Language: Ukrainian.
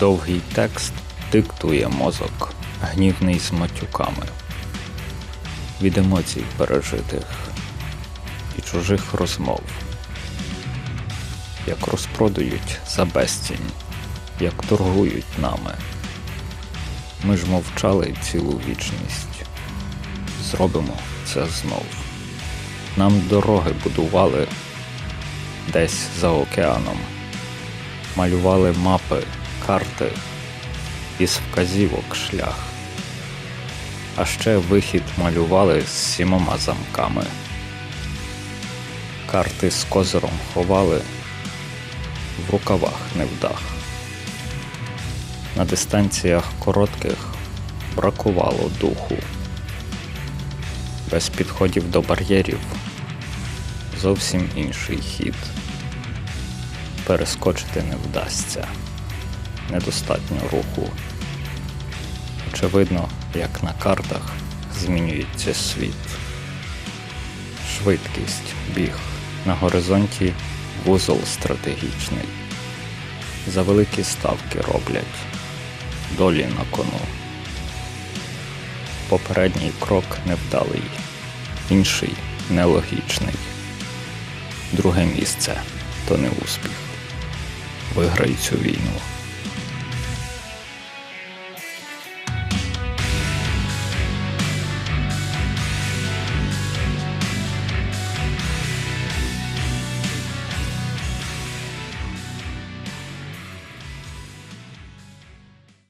Довгий текст диктує мозок, гнівний з матюками. Від емоцій пережитих і чужих розмов. Як розпродають за безцінь, як торгують нами. Ми ж мовчали цілу вічність. Зробимо це знов. Нам дороги будували десь за океаном. Малювали мапи, карти, із вказівок шлях. А ще вихід малювали з сімома замками. Карти з козиром ховали в рукавах невдах. На дистанціях коротких бракувало духу. Без підходів до бар'єрів зовсім інший хід. Перескочити не вдасться. Недостатньо руху. Очевидно, як на картах змінюється світ. Швидкість, біг. На горизонті вузол стратегічний. За великі ставки роблять. Долі на кону. Попередній крок невдалий, інший нелогічний. Друге місце то не успіх. Виграй цю війну.